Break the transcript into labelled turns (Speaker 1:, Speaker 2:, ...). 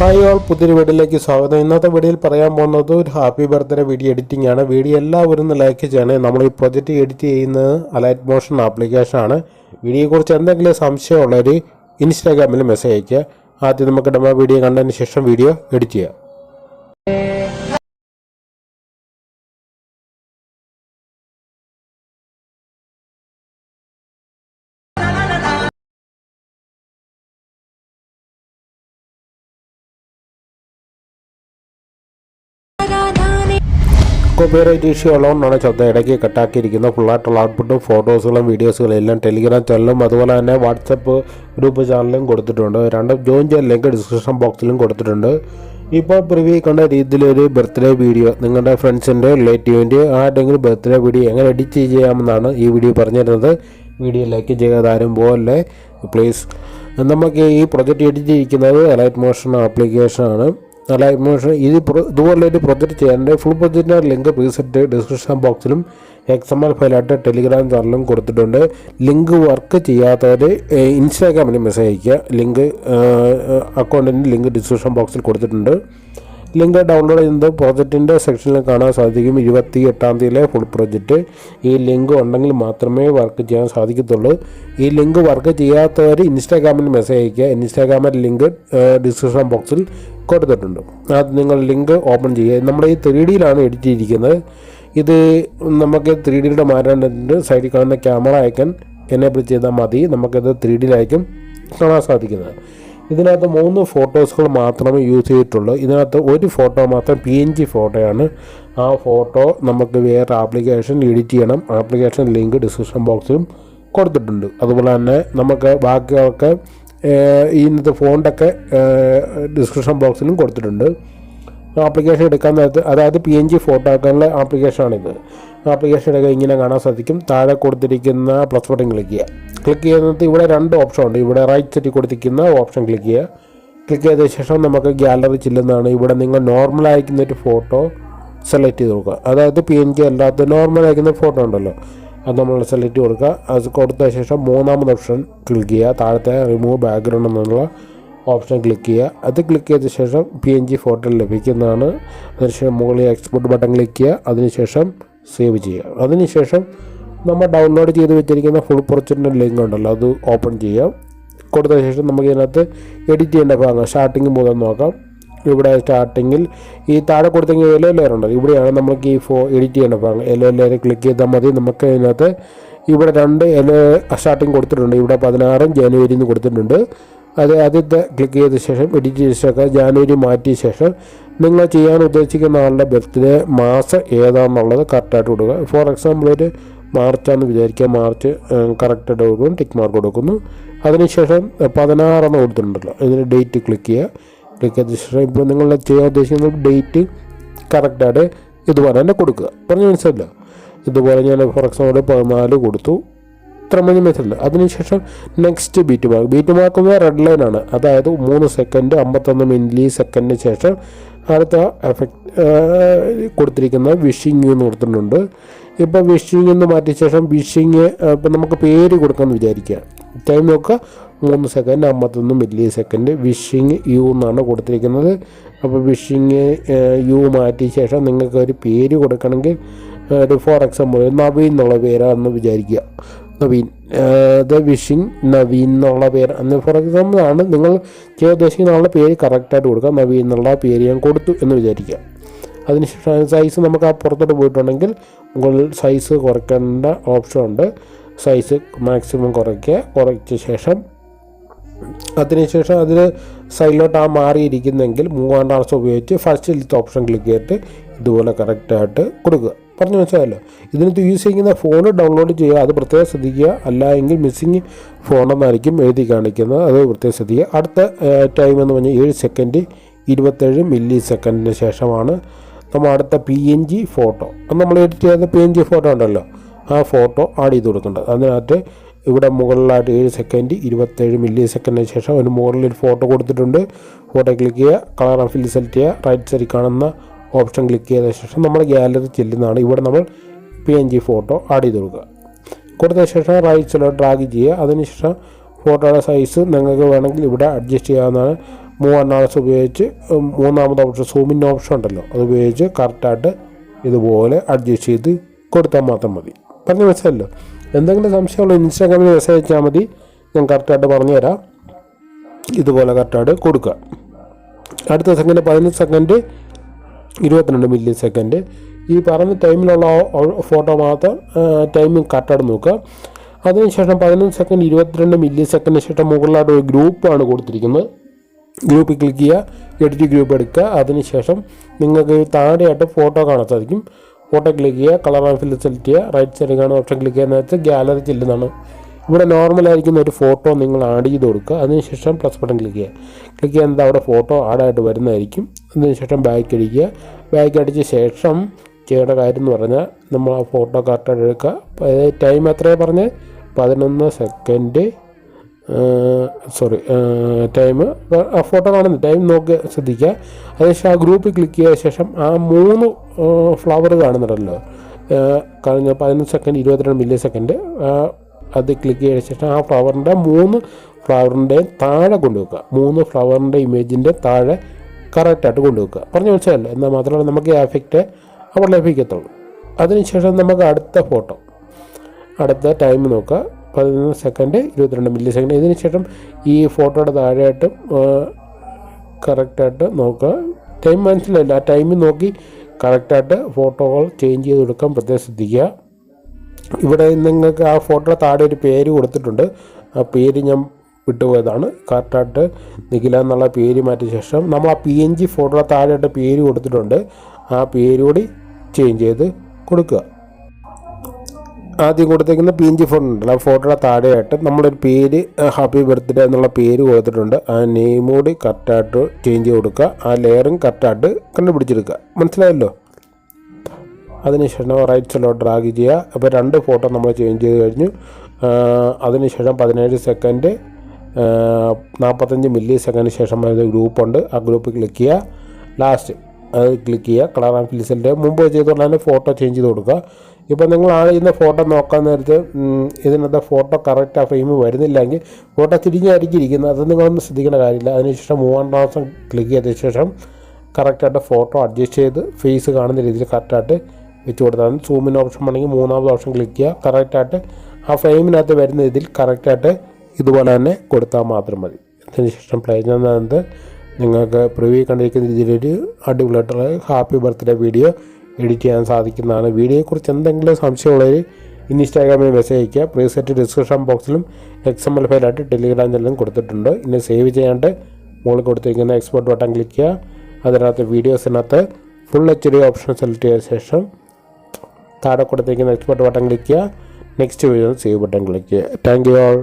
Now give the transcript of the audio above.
Speaker 1: Hi all പുതിയൊരു വീഡിയോയിലേക്ക് സ്വാഗതം. ഇന്നത്തെ വീഡിയോയിൽ പറയാൻ പോകുന്നത് ഒരു ഹാപ്പി ബർത്ത്ഡേ വീഡിയോ എഡിറ്റിംഗ് ആണ്. വീഡിയോ എല്ലാവരും ഒന്ന് ലൈക്ക് ചെയ്യണേ. നമ്മൾ ഈ പ്രൊജക്റ്റ് എഡിറ്റ് ചെയ്യുന്നത് അലൈറ്റ് മോഷൻ ആപ്ലിക്കേഷൻ ആണ്. വീഡിയോയെക്കുറിച്ച് എന്തെങ്കിലും സംശയമുള്ളവർ ഇൻസ്റ്റാഗ്രാമിൽ മെസ്സേജ് അയയ്ക്കുക. ആദ്യം നമുക്ക് ഡെമോ വീഡിയോ കണ്ടതിന് ശേഷം വീഡിയോ എഡിറ്റ് ചെയ്യാം. കോപ്പിറൈറ്റ് ഇഷ്യൂ ഉള്ളതുകൊണ്ടാണ് ശബ്ദം ഇടയ്ക്ക് കട്ടാക്കിയിരിക്കുന്നത്. ഫുള്ളായിട്ടുള്ള ഔട്ട്പുട്ടും ഫോട്ടോസുകളും വീഡിയോസുകളും എല്ലാം ടെലിഗ്രാം ചാനലും അതുപോലെ തന്നെ വാട്സപ്പ് ഗ്രൂപ്പ് ചാനലും കൊടുത്തിട്ടുണ്ട്. രണ്ടും ജോയിൻ ചെയ്യാൻ ലിങ്ക് ഡിസ്ക്രിപ്ഷൻ ബോക്സിലും കൊടുത്തിട്ടുണ്ട്. ഇപ്പോൾ പ്രിവ്യൂ കണ്ട രീതിയിലൊരു ബർത്ത്ഡേ വീഡിയോ നിങ്ങളുടെ ഫ്രണ്ട്സിന്റെ റിലേറ്റീവിന്റെ ആരുടെങ്കിലും ബർത്ത്ഡേ വീഡിയോ എങ്ങനെ എഡിറ്റ് ചെയ്യാമെന്നാണ് ഈ വീഡിയോ പറഞ്ഞിരുന്നത്. വീഡിയോ ലൈക്ക് ചെയ്യാതെ ആരും പോലെ പ്ലീസ് നമുക്ക് ഈ പ്രൊജക്റ്റ് എഡിറ്റ് ചെയ്യിക്കുന്നത് എലൈറ്റ് മോഷൻ ആപ്ലിക്കേഷനാണ് ലൈവ് ഇൻഫർമേഷൻ പ്രൊ- ഇതുപോലെ ഒരു പ്രൊജക്റ്റ് ചെയ്യാനുണ്ട്. ഫുൾ പ്രൊജക്റ്റിന്റെ ലിങ്ക് പ്രീസെറ്റ് ഡിസ്ക്രിപ്ഷൻ ബോക്സിലും എക്സ് എം എൽ ഫയലായിട്ട് ടെലിഗ്രാം ചാനലിലും കൊടുത്തിട്ടുണ്ട്. ലിങ്ക് വർക്ക് ചെയ്യാത്തവർ ഇൻസ്റ്റാഗ്രാമിൽ മെസ്സേജ് അയക്കുക ലിങ്ക് അക്കൗണ്ടിന്റെ ലിങ്ക് ഡിസ്ക്രിപ്ഷൻ ബോക്സിൽ കൊടുത്തിട്ടുണ്ട്. ലിങ്ക് ഡൗൺലോഡ് ചെയ്യുന്നത് പ്രോജക്റ്റിന്റെ സെക്ഷനിൽ കാണാൻ സാധിക്കും. ഇരുപത്തി എട്ടാം തീയതിയിലെ ഫുൾ പ്രോജക്റ്റ് ഈ ലിങ്ക് ഉണ്ടെങ്കിൽ മാത്രമേ വർക്ക് ചെയ്യാൻ സാധിക്കത്തുള്ളൂ. ഈ ലിങ്ക് വർക്ക് ചെയ്യാത്തവർ ഇൻസ്റ്റാഗ്രാമിൽ മെസ്സേജ് അയയ്ക്കുക. ഇൻസ്റ്റാഗ്രാമിൽ ലിങ്ക് ഡിസ്ക്രിപ്ഷൻ ബോക്സിൽ കൊടുത്തിട്ടുണ്ട്. അത് നിങ്ങൾ ലിങ്ക് ഓപ്പൺ ചെയ്യുക. നമ്മൾ ഈ ത്രീ ഡിയിലാണ് എഡിറ്റ് ചെയ്തിരിക്കുന്നത്. ഇത് നമുക്ക് ത്രീ ഡിയുടെ മാറ്റേണ്ടതിന്റെ സൈഡിൽ കാണുന്ന ക്യാമറ അയക്കാൻ എനേബിൾ ചെയ്താൽ മതി. നമുക്കത് ത്രീ ഡിയിലായിരിക്കും കാണാൻ സാധിക്കുന്നത്. ഇതിനകത്ത് മൂന്ന് ഫോട്ടോസുകൾ മാത്രമേ യൂസ് ചെയ്തിട്ടുള്ളൂ. ഇതിനകത്ത് ഒരു ഫോട്ടോ മാത്രം പി എൻ ജി ഫോട്ടോയാണ്. ആ ഫോട്ടോ നമുക്ക് വേറെ ആപ്ലിക്കേഷൻ എഡിറ്റ് ചെയ്യണം. ആപ്ലിക്കേഷൻ ലിങ്ക് ഡിസ്ക്രിപ്ഷൻ ബോക്സിലും കൊടുത്തിട്ടുണ്ട്. അതുപോലെ തന്നെ നമുക്ക് ബാക്കിയൊക്കെ ഇന്നത്തെ ഫോണ്ടൊക്കെ ഡിസ്ക്രിപ്ഷൻ ബോക്സിലും കൊടുത്തിട്ടുണ്ട്. ആപ്ലിക്കേഷൻ എടുക്കാൻ നേരത്ത് അതായത് പി എൻ ജി ഫോട്ടോ ആക്കാനുള്ള ആപ്ലിക്കേഷനാണിത് ആപ്ലിക്കേഷൻ എടുക്കുക ഇങ്ങനെ കാണാൻ സാധിക്കും. താഴെ കൊടുത്തിരിക്കുന്ന പ്ലസ് ബട്ടൺ ക്ലിക്ക് ചെയ്യുക. ക്ലിക്ക് ചെയ്യുന്നത് ഇവിടെ രണ്ട് ഓപ്ഷൻ ഉണ്ട്. ഇവിടെ റൈറ്റ് സൈഡിൽ കൊടുത്തിരിക്കുന്ന ഓപ്ഷൻ ക്ലിക്ക് ചെയ്യുക. ക്ലിക്ക് ചെയ്ത ശേഷം നമുക്ക് ഗ്യാലറി ചെല്ലുന്നതാണ്. ഇവിടെ നിങ്ങൾ നോർമൽ അയക്കുന്ന ഒരു ഫോട്ടോ സെലക്ട് ചെയ്ത് കൊടുക്കുക. അതായത് പി എൻ ജി അല്ലാത്ത നോർമൽ അയക്കുന്ന ഫോട്ടോ ഉണ്ടല്ലോ. അത് നമ്മൾ സെലക്ട് കൊടുക്കുക. അത് കൊടുത്ത ശേഷം മൂന്നാമത് ഓപ്ഷൻ ക്ലിക്ക് ചെയ്യുക. താഴത്തെ റിമൂവ് ബാക്ക്ഗ്രൗണ്ട് എന്നുള്ള ഓപ്ഷൻ ക്ലിക്ക് ചെയ്യുക. അത് ക്ലിക്ക് ചെയ്ത ശേഷം പി എൻ ജി ഫോട്ടോ ലഭിക്കുന്നതാണ്. അതിനുശേഷം മുകളിൽ എക്സ്പോർട്ട് ബട്ടൺ ക്ലിക്ക് ചെയ്യുക. അതിനുശേഷം സേവ് ചെയ്യുക. അതിനുശേഷം നമ്മൾ ഡൗൺലോഡ് ചെയ്ത് വെച്ചിരിക്കുന്ന ഫുൾ പ്രൊജക്റ്റിന്റെ ലിങ്ക് ഉണ്ടല്ലോ അത് ഓപ്പൺ ചെയ്യാം കൊടുത്ത ശേഷം നമുക്ക് ഇതിനകത്ത് എഡിറ്റ് ചെയ്യേണ്ട ഭാഗം സ്റ്റാർട്ടിങ് മുതൽ നോക്കാം. ഇവിടെ സ്റ്റാർട്ടിങ്ങിൽ ഈ താഴെ കൊടുത്തെങ്കിൽ എല്ലോ ലെയർ ഉണ്ട് ഇവിടെയാണ് നമുക്ക് ഈ ഫോ എഡിറ്റ് ചെയ്യേണ്ട ഭാഗം. എല്ലോ ലെയർ ക്ലിക്ക് ചെയ്താൽ മതി. നമുക്ക് ഇതിനകത്ത് ഇവിടെ രണ്ട് എല്ലോ സ്റ്റാർട്ടിങ് കൊടുത്തിട്ടുണ്ട്. ഇവിടെ പതിനാറും ജനുവരി എന്ന് കൊടുത്തിട്ടുണ്ട്. അത് ആദ്യത്തെ ക്ലിക്ക് ചെയ്ത ശേഷം എഡിറ്റ് ചെയ്ത ശേഷം ജാനുവരി മാറ്റിയ ശേഷം നിങ്ങൾ ചെയ്യാൻ ഉദ്ദേശിക്കുന്ന ആളുടെ ബർത്ത്ഡേ മാസം ഏതാണെന്നുള്ളത് കറക്റ്റായിട്ട് കൊടുക്കുക. ഫോർ എക്സാമ്പിൾ ഒരു മാർച്ചാന്ന് വിചാരിക്കുക. മാർച്ച് കറക്റ്റായിട്ട് കൊടുക്കും ടിക്ക് മാർക്ക് കൊടുക്കുന്നു. അതിനുശേഷം പതിനാറെന്ന് കൊടുത്തിട്ടുണ്ടല്ലോ. ഇതിന് ഡേറ്റ് ക്ലിക്ക് ചെയ്യുക. ക്ലിക്ക് ചെയ്ത ശേഷം ഇപ്പോൾ നിങ്ങൾ ചെയ്യാൻ ഉദ്ദേശിക്കുന്ന ഡേറ്റ് കറക്റ്റായിട്ട് ഇതുപോലെ തന്നെ കൊടുക്കുക. പറഞ്ഞു മനസ്സിലല്ലോ ഇതുപോലെ ഞാൻ ഫോർ എക്സാമ്പിൾ പതിനാല് കൊടുത്തു. ഇത്ര മണി മെസ്സേജ് അതിനുശേഷം next beat mark beat mark എന്ന് റെഡ് ലൈൻ ആണ്. അതായത് മൂന്ന് സെക്കൻഡ് അമ്പത്തൊന്ന് മില്ലി സെക്കൻഡിന് ശേഷം അടുത്ത എഫക്റ്റ് കൊടുത്തിരിക്കുന്ന വിഷിങ് എന്ന് കൊടുത്തിട്ടുണ്ട്. ഇപ്പോൾ വിഷിങ് എന്ന് മാറ്റിയ ശേഷം വിഷിങ് ഇപ്പം നമുക്ക് പേര് കൊടുക്കാമെന്ന് വിചാരിക്കുക ടൈം നോക്കുക മൂന്ന് സെക്കൻഡ് അമ്പത്തൊന്ന് മില്ലി സെക്കൻഡ് വിഷിങ് യു എന്നാണ് കൊടുത്തിരിക്കുന്നത്. അപ്പോൾ വിഷിങ് യു മാറ്റിയ ശേഷം നിങ്ങൾക്ക് ഒരു പേര് കൊടുക്കണമെങ്കിൽ ഒരു ഫോർ എക്സാമ്പിൾ നവീൻ എന്നുള്ള പേരാണെന്ന് വിചാരിക്കുക നവീൻ ദ വിഷിങ് നവീൻ എന്നുള്ള പേര്. അന്ന് ഫോർ എക്സാമ്പിൾ ആണ് നിങ്ങൾ ചെയ്യാൻ ഉദ്ദേശിക്കുന്ന ആളുടെ പേര് കറക്റ്റായിട്ട് കൊടുക്കുക. നവീൻ എന്നുള്ള പേര് ഞാൻ കൊടുത്തു എന്ന് വിചാരിക്കുക. അതിനുശേഷം സൈസ് നമുക്ക് ആ പുറത്തോട്ട് പോയിട്ടുണ്ടെങ്കിൽ മുകളിൽ സൈസ് കുറയ്ക്കേണ്ട ഓപ്ഷൻ ഉണ്ട്. സൈസ് മാക്സിമം കുറയ്ക്കുക. കുറച്ച ശേഷം അതിനുശേഷം അതിൽ സൈഡിലോട്ട് ആ മാറിയിരിക്കുന്നെങ്കിൽ മൂവാണ്ട് ഉപയോഗിച്ച് ലിത്ത് ഓപ്ഷൻ ക്ലിക്ക് ചെയ്തിട്ട് ഇതുപോലെ കറക്റ്റായിട്ട് കൊടുക്കുക. പറഞ്ഞു മനസ്സിലായല്ലോ. ഇതിനകത്ത് യൂസ് ചെയ്യുന്ന ഫോൺ ഡൗൺലോഡ് ചെയ്യുക അത് പ്രത്യേകം ശ്രദ്ധിക്കുക. അല്ല എങ്കിൽ മിസ്സിങ് ഫോണെന്നായിരിക്കും എഴുതി കാണിക്കുന്നത്. അത് പ്രത്യേകം ശ്രദ്ധിക്കുക. അടുത്ത ടൈം എന്ന് പറഞ്ഞാൽ ഏഴ് സെക്കൻഡ് ഇരുപത്തേഴ് മില്ലി സെക്കൻഡിന് ശേഷമാണ് നമ്മൾ അടുത്ത പി എൻ ജി ഫോട്ടോ അത് നമ്മൾ എഡിറ്റ് ചെയ്ത പി എൻ ജി ഫോട്ടോ ഉണ്ടല്ലോ. ആ ഫോട്ടോ ആഡ് ചെയ്ത് കൊടുക്കേണ്ടത് അതിനകത്ത് ഇവിടെ മുകളിലായിട്ട് ഏഴ് സെക്കൻഡ് ഇരുപത്തേഴ് മില്ലി സെക്കൻഡിന് ശേഷം ഒരു മുകളിൽ ഒരു ഫോട്ടോ കൊടുത്തിട്ടുണ്ട്. ഫോട്ടോ ക്ലിക്ക് ചെയ്യുക കളർ ഓഫിൽ ഫിൽ സെലക്ട് ചെയ്യുക. റൈറ്റ് സൈഡിൽ കാണുന്ന ഓപ്ഷൻ ക്ലിക്ക് ചെയ്ത ശേഷം നമ്മൾ ഗാലറി ചെല്ലുന്നതാണ്. ഇവിടെ നമ്മൾ P N G photo add ചെയ്ത് കൊടുക്കുക. കൊടുത്ത ശേഷം റൈറ്റ് സൈഡ് ഡ്രാഗ് ചെയ്യുക. അതിനുശേഷം ഫോട്ടോയുടെ സൈസ് നിങ്ങൾക്ക് വേണമെങ്കിൽ ഇവിടെ അഡ്ജസ്റ്റ് ചെയ്യാവുന്നതാണ്. മൂവൺ ആർസ് ഉപയോഗിച്ച് മൂന്നാമത്തെ മൂന്നാമത് ഓപ്ഷൻ സൂമിന്റെ ഓപ്ഷൻ ഉണ്ടല്ലോ. അത് ഉപയോഗിച്ച് കറക്റ്റായിട്ട് ഇതുപോലെ അഡ്ജസ്റ്റ് ചെയ്ത് കൊടുത്താൽ മാത്രം മതി. പറഞ്ഞ മനസ്സിലല്ലോ എന്തെങ്കിലും സംശയമുള്ള ഇൻസ്റ്റാഗ്രാമിൽ മെസ്സേജ് അയച്ചാൽ മതി. ഞാൻ കറക്റ്റായിട്ട് പറഞ്ഞുതരാം ഇതുപോലെ കറക്റ്റായിട്ട് കൊടുക്കുക. അടുത്ത സെക്കൻഡ് പതിനഞ്ച് സെക്കൻഡ് ഇരുപത്തിരണ്ട് മില്ലി സെക്കൻഡ് ഈ പറഞ്ഞ ടൈമിലുള്ള ഫോട്ടോ മാത്രം ടൈമിംഗ് കട്ടാട് നോക്കുക. അതിനുശേഷം പതിനൊന്ന് സെക്കൻഡ് ഇരുപത്തിരണ്ട് മില്ലി സെക്കൻഡിന് ശേഷം മുകളിലായിട്ട് ഒരു ഗ്രൂപ്പാണ് കൊടുത്തിരിക്കുന്നത്. ഗ്രൂപ്പിൽ ക്ലിക്ക് ചെയ്യുക എഡിറ്റ് ഗ്രൂപ്പ് എടുക്കുക. അതിനുശേഷം നിങ്ങൾക്ക് താഴെയായിട്ട് ഫോട്ടോ കാണാൻ സാധിക്കും. ഫോട്ടോ ക്ലിക്ക് ചെയ്യുക കളർ ഓഫിൽ ഫിൽ സെലക്ട് ചെയ്യുക. റൈറ്റ് സൈഡിൽ കാണുന്ന ഓപ്ഷൻ ക്ലിക്ക് ചെയ്യുന്ന വെച്ചാൽ ഗാലറി ചെല്ലുന്നതാണ് ഇവിടെ നോർമൽ ആയിരിക്കുന്ന ഒരു ഫോട്ടോ നിങ്ങൾ ആഡ് ചെയ്ത് കൊടുക്കുക. അതിനുശേഷം പ്ലസ് ബട്ടൺ ക്ലിക്ക് ചെയ്യുക. ക്ലിക്ക് ചെയ്യുന്നത് അവിടെ ഫോട്ടോ ആഡായിട്ട് വരുന്നതായിരിക്കും. അതിനുശേഷം ബാക്ക് അടിക്കുക ബാക്ക് അടിച്ച ശേഷം ചെയ്യേണ്ട കാര്യം എന്ന് പറഞ്ഞാൽ നമ്മൾ ആ ഫോട്ടോ കറക്റ്റായിട്ട് എടുക്കുക. ടൈം എത്രയാണ് പറഞ്ഞത് പതിനൊന്ന് സെക്കൻഡ് സോറി ടൈം. ആ ഫോട്ടോ കാണുന്നു ടൈം നോക്കി ശ്രദ്ധിക്കുക. അതിനുശേഷം ആ ഗ്രൂപ്പിൽ ക്ലിക്ക് ചെയ്ത ശേഷം ആ മൂന്ന് ഫ്ലവർ കാണുന്നുണ്ടല്ലോ. കഴിഞ്ഞ പതിനൊന്ന് സെക്കൻഡ് ഇരുപത്തിരണ്ട് മില്ലി സെക്കൻഡ് അത് ക്ലിക്ക് ചെയ്ത ശേഷം ആ ഫ്ലവറിന്റെ മൂന്ന് ഫ്ലവറിന്റെയും താഴെ കൊണ്ടുവെക്കുക. മൂന്ന് ഫ്ലവറിന്റെ ഇമേജിന്റെ താഴെ കറക്റ്റായിട്ട് കൊണ്ടുവെക്കുക. പറഞ്ഞു വെച്ചാൽ എന്നാൽ മാത്രമേ നമുക്ക് ഈ എഫക്റ്റ് അവിടെ ലഭിക്കത്തുള്ളൂ. അതിനുശേഷം നമുക്ക് അടുത്ത ഫോട്ടോ അടുത്ത ടൈം നോക്കുക. പതിനൊന്ന് സെക്കൻഡ് ഇരുപത്തിരണ്ട് മില്ലി സെക്കൻഡ് ഇതിന് ശേഷം ഈ ഫോട്ടോയുടെ താഴെയായിട്ടും കറക്റ്റായിട്ട് നോക്കുക. ടൈം മനസ്സിലായില്ല. ആ ടൈമിൽ നോക്കി കറക്റ്റായിട്ട് ഫോട്ടോകൾ ചേഞ്ച് ചെയ്ത് കൊടുക്കാൻ പ്രത്യേകം ശ്രദ്ധിക്കുക. ഇവിടെ നിങ്ങൾക്ക് ആ ഫോട്ടോയുടെ താഴെ ഒരു പേര് കൊടുത്തിട്ടുണ്ട്. ആ പേര് ഞാൻ വിട്ടുപോയതാണ്. കറക്റ്റായിട്ട് നിഖില എന്നുള്ള പേര് മാറ്റിയ ശേഷം നമ്മൾ ആ പി എൻ ജി ഫോട്ടോയുടെ താഴെയായിട്ട് പേര് കൊടുത്തിട്ടുണ്ട്. ആ പേര് കൂടി ചേഞ്ച് ചെയ്ത് കൊടുക്കുക. ആദ്യം കൊടുത്തേക്കുന്ന പി എൻ ജി ഫോട്ടോ ഉണ്ടല്ലോ. ആ ഫോട്ടോയുടെ താഴെയായിട്ട് നമ്മളൊരു പേര് ഹാപ്പി ബർത്ത്ഡേ എന്നുള്ള പേര് കൊടുത്തിട്ടുണ്ട്. ആ നെയിം കൂടി കറക്റ്റായിട്ട് ചേഞ്ച് ചെയ്ത് കൊടുക്കുക. ആ ലെയറും കറക്റ്റായിട്ട് കണ്ടുപിടിച്ചെടുക്കുക. മനസ്സിലായല്ലോ? അതിനുശേഷം റൈറ്റ് സൈഡിലോട്ട് ഡ്രാഗ് ചെയ്യുക. അപ്പോൾ രണ്ട് ഫോട്ടോ നമ്മൾ ചേഞ്ച് ചെയ്ത് കഴിഞ്ഞു. അതിനുശേഷം പതിനേഴ് സെക്കൻഡ് നാൽപ്പത്തഞ്ച് മില്ലി സെക്കൻഡിന് ശേഷം ഒരു ഗ്രൂപ്പുണ്ട്. ആ ഗ്രൂപ്പ് ക്ലിക്ക് ചെയ്യുക. ലാസ്റ്റ് അത് ക്ലിക്ക് ചെയ്യുക. കളർ ആൻഡ് ഫിൽസിന്റെ മുമ്പ് ചെയ്തുകൊണ്ട് തന്നെ ഫോട്ടോ ചേഞ്ച് ചെയ്ത് കൊടുക്കുക. ഇപ്പോൾ നിങ്ങൾ ആ ഫോട്ടോ നോക്കാൻ നേരത്ത് ഇതിനകത്ത് ഫോട്ടോ കറക്റ്റ് ആ ഫ്രെയിം വരുന്നില്ലെങ്കിൽ ഫോട്ടോ തിരിഞ്ഞായിരിക്കും ഇരിക്കുന്നത് അത് നിങ്ങളൊന്നും ശ്രദ്ധിക്കേണ്ട കാര്യമില്ല. അതിനുശേഷം മൂവാം പ്രാവശ്യം ക്ലിക്ക് ചെയ്ത ശേഷം കറക്റ്റായിട്ട് ഫോട്ടോ അഡ്ജസ്റ്റ് ചെയ്ത് ഫേസ് കാണുന്ന രീതിയിൽ കറക്റ്റായിട്ട് വെച്ച് കൊടുത്താൽ സൂമിന് ഓപ്ഷൻ വേണമെങ്കിൽ മൂന്നാമത് ഓപ്ഷൻ ക്ലിക്ക് ചെയ്യുക. കറക്റ്റായിട്ട് ആ ഫ്രെയിമിനകത്ത് വരുന്ന രീതിയിൽ കറക്റ്റായിട്ട് ഇതുപോലെ തന്നെ കൊടുത്താൽ മാത്രം മതി. അതിനുശേഷം പ്ലേ ചെയ്യുന്നത് നിങ്ങൾക്ക് പ്രിവ്യൂ കണ്ടിരിക്കുന്ന രീതിയിലൊരു അടിപൊളിയായിട്ടുള്ള ഹാപ്പി ബർത്ത്ഡേ വീഡിയോ എഡിറ്റ് ചെയ്യാൻ സാധിക്കുന്നതാണ്. വീഡിയോയെക്കുറിച്ച് എന്തെങ്കിലും സംശയമുള്ളവർ ഇൻസ്റ്റാഗ്രാമിൽ മെസ്സേജ് അയയ്ക്കുക. പ്രീസെറ്റ് ഡിസ്ക്രിപ്ഷൻ ബോക്സിലും എക്സ് എം എൽ ഫയലായിട്ട് ടെലിഗ്രാം ചാനലും കൊടുത്തിട്ടുണ്ട്. ഇനി സേവ് ചെയ്യാണ്ട് മുകളിൽ കൊടുത്തിരിക്കുന്ന എക്സ്പോർട്ട് ബട്ടൺ ക്ലിക്ക് ചെയ്യുക. അതിനകത്ത് വീഡിയോസിനകത്ത് full H D option select ചെയ്ത ശേഷം താഴെ കൊടുത്തിരിക്കുന്ന എക്സ്പോർട്ട് ബട്ടൺ ക്ലിക്ക് ചെയ്യുക. Next video save button click ചെയ്യുക. Thank you all